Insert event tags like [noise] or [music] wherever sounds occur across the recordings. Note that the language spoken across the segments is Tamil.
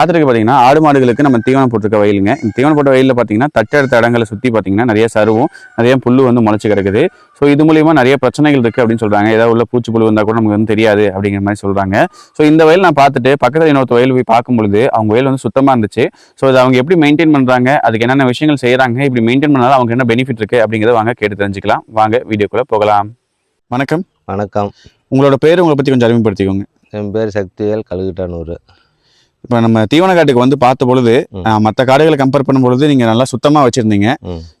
பார்த்துருக்கு பார்த்தீங்கன்னா ஆடு மாடுகளுக்கு நம்ம தீவனம் போட்டிருக்க வயலுங்க. இந்த தீவனம் போட்ட வயலில் பார்த்தீங்கன்னா தட்டெடுத்த இடங்களை சுற்றி பார்த்தீங்கன்னா நிறைய சருவும் நிறைய புல்லு வந்து முளைச்சி கிடக்குது. ஸோ இது மூலியமா நிறைய பிரச்சனைகள் இருக்குது அப்படின்னு சொல்கிறாங்க ஏதாவது உள்ள பூச்சி புழு வந்தால் கூட நமக்கு வந்து தெரியாது அப்படிங்கிற மாதிரி சொல்கிறாங்க ஸோ இந்த வயல் நான் பார்த்துட்டு பக்கத்தில் இன்னொரு வயல் போய் பார்க்கும் பொழுது அவங்க வயல் வந்து சுத்தமாக இருந்துச்சு. ஸோ இதை அவங்க எப்படி மெயின்டைன் பண்ணுறாங்க அதுக்கு என்னென்ன விஷயங்கள் செய்கிறாங்க இப்படி மெயின்டைன் பண்ணாலும் அவங்க என்ன பெனிஃபிட் இருக்குது அப்படிங்கிறத வாங்க கேட்டு தெரிஞ்சுக்கலாம். வாங்க வீடியோக்குள்ளே போகலாம். வணக்கம். வணக்கம். உங்களோட பேர் உங்களை பற்றி கொஞ்சம் அறிமுகப்படுத்திக்கோங்க. என் பேர் சக்திவேல் கழுகுட்டானூர். இப்போ நம்ம தீவன காட்டுக்கு வந்து பார்த்த பொழுது. மற்ற காடுகளை கம்பேர் பண்ணும் பொழுது நீங்கள் நல்லா சுத்தமாக வச்சுருந்தீங்க.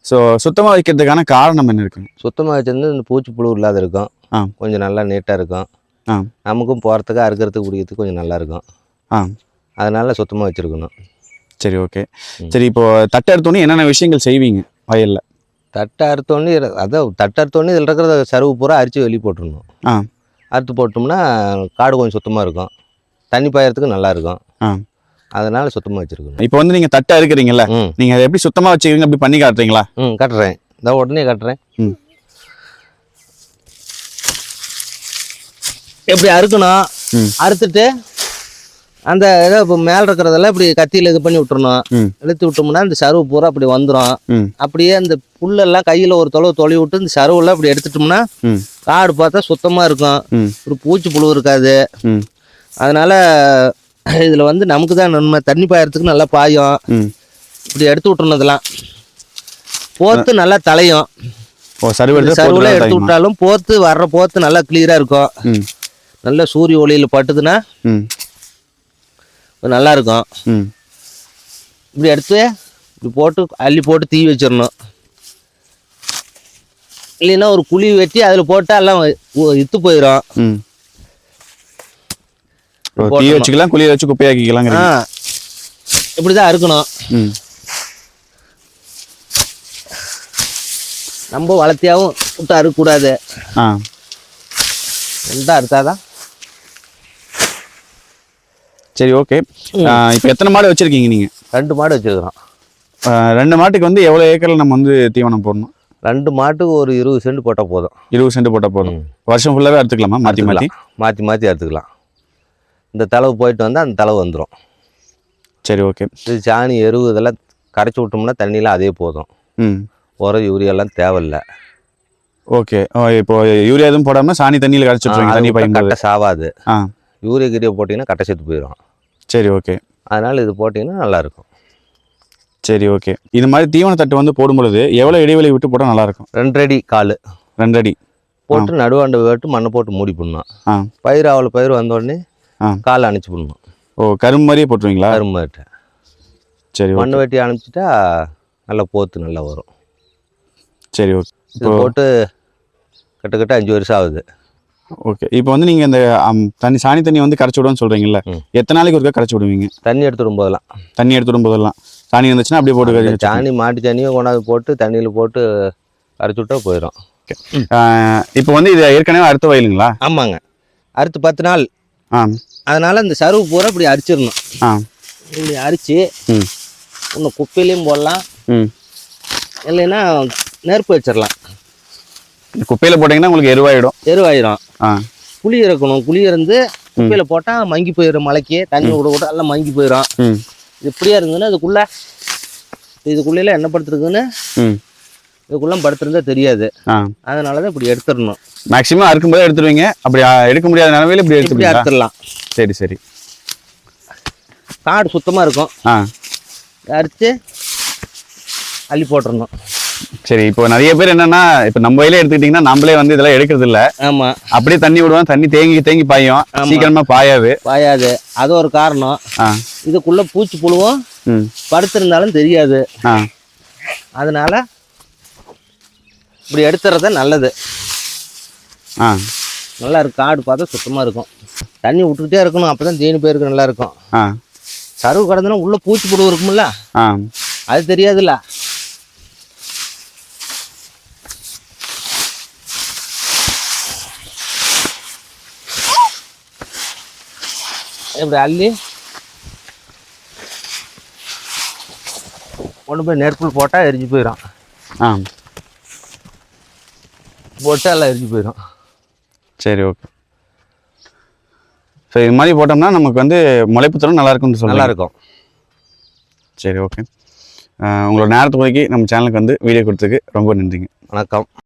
ஸோ சுத்தமாக வைக்கிறதுக்கான காரணம் என்ன இருக்குங்க சுத்தமாக வச்சிருந்து இந்த பூச்சி புழு இல்லாத இருக்கும். ஆ. கொஞ்சம் நல்லா நீட்டாக இருக்கும். ஆ. நமக்கும் போகிறதுக்கு அறுக்கிறதுக்கு குடிக்கிறதுக்கு கொஞ்சம் நல்லா இருக்கும். ஆ. அதனால சுத்தமாக வச்சுருக்கணும். சரி ஓகே. சரி இப்போ தட்டை எடுத்தோன்னே என்னென்ன விஷயங்கள் செய்வீங்க வயலில்? தட்டை அறுத்தோன்னே அதான் தட்டை அறுத்தோன்னே இதில் இருக்கிற சருவு பூரா அரிச்சு வெளியே போட்டுடணும். ஆ. அறுத்து போட்டோம்னா காடு கொஞ்சம் சுத்தமாக இருக்கும். தண்ணி பாயறதுக்கு நல்லா இருக்கும். ஆ அதனால சுத்தமாக வச்சுருக்கணும். இப்போ வந்து நீங்கள் தட்டை இருக்கிறீங்கல்ல ம். நீங்கள் அதை எப்படி சுத்தமாக வச்சுக்கிறீங்க அப்படி பண்ணி காட்டுறீங்களா? ம் கட்டுறேன். இந்த உடனே கட்டுறேன். ம். எப்படி அறுக்கணும்? அறுத்துட்டு அந்த ஏதோ இப்போ மேலே இருக்கிறதெல்லாம் இப்படி கத்தியில் இது பண்ணி விட்டுறணும். இழுத்து விட்டோம்னா இந்த சருவு பூரா அப்படி வந்துடும் அப்படியே அந்த புல்லெல்லாம் கையில் ஒரு தொலைவு தொலைவி விட்டு இந்த சருவெல்லாம் இப்படி எடுத்துட்டோம்னா காடு பார்த்தா சுத்தமாக இருக்கும். ஒரு பூச்சி புழு இருக்காது. அதனால் [clears throat] இதில் வந்து நமக்கு தான் நன்மை. தண்ணி பாயறதுக்கு நல்லா பாயும். இப்படி எடுத்து விட்டுறணும் இதெல்லாம் போத்து நல்லா தலையும். சருவில் எடுத்து? விட்டாலும் போத்து வர்ற போத்து நல்லா கிளியராக இருக்கும். நல்ல சூரிய ஒளியில் பட்டுதுன்னா நல்லா இருக்கும் இப்படி எடுத்து இப்படி போட்டு அள்ளி போட்டு தீ வச்சிடணும். இல்லைன்னா ஒரு குழி வெட்டி அதில் போட்டால் எல்லாம் இத்து போயிடும் தீ. வச்சுக்கலாம் குளிய வச்சு குப்பையாக்கிக்கலாம் இப்படி தான் அறுக்கணும். ம். ரொம்ப வளர்த்தியாகவும் விட்டு அறுக்கக்கூடாது. ரெண்டாக அறுத்தாதான்? சரி ஓகே. இப்போ எத்தனை மாடு வச்சுருக்கீங்க நீங்கள் ரெண்டு மாடு வச்சுருக்கிறோம். ரெண்டு மாட்டுக்கு வந்து எவ்வளோ ஏக்கரில் நம்ம வந்து தீவனம் போடணும்? ரெண்டு மாட்டுக்கு ஒரு இருபது சென்ட் போட்டால் போதும். இருபது சென்ட் போட்டால் போதும். வருஷம் ஃபுல்லாகவே அறுத்துக்கலாமா? மாற்றி மாற்றி மாற்றி மாற்றி அறுத்துக்கலாம். இந்த தளவு போயிட்டு வந்தால் அந்த தளவு வந்துடும் சரி ஓகே. இது சாணி எருவு இதெல்லாம் கரைச்சி விட்டோம்னா தண்ணியில் அதே போதும். ம். உரம் யூரியாலாம் தேவையில்லை. ஓகே. இப்போ யூரியா எதுவும் போடாமல் சாணி தண்ணியில் கரைச்சி விட்ருவீங்க தண்ணி கட்டை சாவாது. ஆ. யூரியா கீரியா போட்டிங்கன்னா கட்டை செத்து போயிடும் சரி ஓகே. அதனால் இது போட்டிங்கன்னா நல்லாயிருக்கும். சரி ஓகே. இது மாதிரி தீவன தட்டு வந்து போடும் பொழுது எவ்வளோ இடைவெளி விட்டு போட்டால் நல்லாயிருக்கும்? ரெண்டு அடி கால். ரெண்டு அடி போட்டு நடுவாண்டு வேட்டு மண்ணை போட்டு மூடி போடணும். ஆ. பயிர் அவ்வளோ பயிர் வந்த உடனே. கால் அணைச்சி போடணும் ஓ கரும்பு மாதிரியே போட்டுருவீங்களா? கரும்பு சரி ஓகே. மண் வெட்டி அணைச்சிட்டா நல்லா போத்து நல்லா வரும். சரி ஓகே. இது போட்டு கிட்டத்தட்ட அஞ்சு வருஷம் ஆகுது. ஓகே. இப்போ வந்து நீங்கள் இந்த தண்ணி சாணி தண்ணி வந்து கரைச்சி விடுவோம்னு சொல்கிறீங்கல்ல ம். எத்தனை நாளைக்கு ஒருக்கா கரைச்சி விடுவீங்க? தண்ணி எடுத்துடும் போதெல்லாம். தண்ணி எடுத்து விடும் போதெல்லாம். சாணி இருந்துச்சுன்னா அப்படியே போட்டு. சாணி மாட்டு தண்ணியை கொண்டாந்து போட்டு தண்ணியில் போட்டு அரைச்சி விட்டா போயிடும். இப்போ வந்து இது ஏற்கனவே அறுத்த வயலுங்களா? ஆமாங்க. அறுத்து பத்து நாள். ஆ. அதனால் இந்த சருவு பூரா இப்படி அரிச்சிடணும். ஆ. இப்படி அரிச்சு ம். குப்பையிலையும் போடலாம். ம். இல்லைன்னா நெருப்பு வச்சிடலாம். குப்பையில் போட்டிங்கன்னா உங்களுக்கு எருவாயிடும். எருவாயிரும் ஆ. குழி இறக்கணும். குழி இருந்து குப்பையில் போட்டால் மங்கி போயிடும் மலைக்கு தண்ணி விட விட எல்லாம் மங்கி போயிடும். இது இப்படியே இருந்ததுன்னா இதுக்குள்ளே இதுக்குள்ளேலாம் என்ன படுத்துருக்குன்னு இதுக்குள்ளே படுத்துருந்தா தெரியாது. அதனால தான் இப்படி எடுத்துடணும். மேக்ஸிமம் அறுக்கும்போது எடுத்துருவீங்க அப்படி எடுக்க முடியாத நிலமையில இப்படி எடுத்துருவீங்களா அறுத்துடலாம். சரி சரி. காடு சுத்தமாக இருக்கும். ஆ. அரித்து அள்ளி போட்டுறணும் சரி இப்போ நிறைய பேர் என்னன்னா இப்போ நம்ம வயலே எடுத்துக்கிட்டிங்கன்னா நம்மளே வந்து இதெல்லாம் எடுக்கிறது இல்ல ஆமாம் அப்படியே தண்ணி விடுவோம். தண்ணி தேங்கி தேங்கி பாயும். ஆமா. சீக்கிரமா பாயாது. பாயாது. அது ஒரு காரணம். ஆ. இதுக்குள்ளே பூச்சி புழுவும் படுத்திருந்தாலும் தெரியாது. ஆ. அதனால இப்படி எடுத்துறது நல்லது. ஆ. நல்லா இருக்கு காடு பார்த்தா சுத்தமாக இருக்கும். தண்ணி விட்டுக்கிட்டே இருக்கணும். அப்போ தான் தேனி பயிருக்கு நல்லா இருக்கும் ஆ. சருவு கடந்தனா உள்ளே பூச்சி புழு இருக்கும்ல? ஆ. அது தெரியாதுல்ல? இப்படி அள்ளி? கொண்டு போய் நெருப்புல போட்டால் எரிஞ்சு போயிடும் ஆ. போட்டால் எரிஞ்சு போயிடும். சரி ஓகே ஸோ இது மாதிரி போட்டோம்னா நமக்கு வந்து முளைப்பு தரம் நல்லா இருக்கும்னு நல்லா சொல்லலாம் இருக்கும் சரி ஓகே உங்களோட நேரத்தை ஒதுக்கி நம்ம சேனலுக்கு வந்து வீடியோ கொடுத்ததுக்கு ரொம்ப நன்றிங்க. வணக்கம்.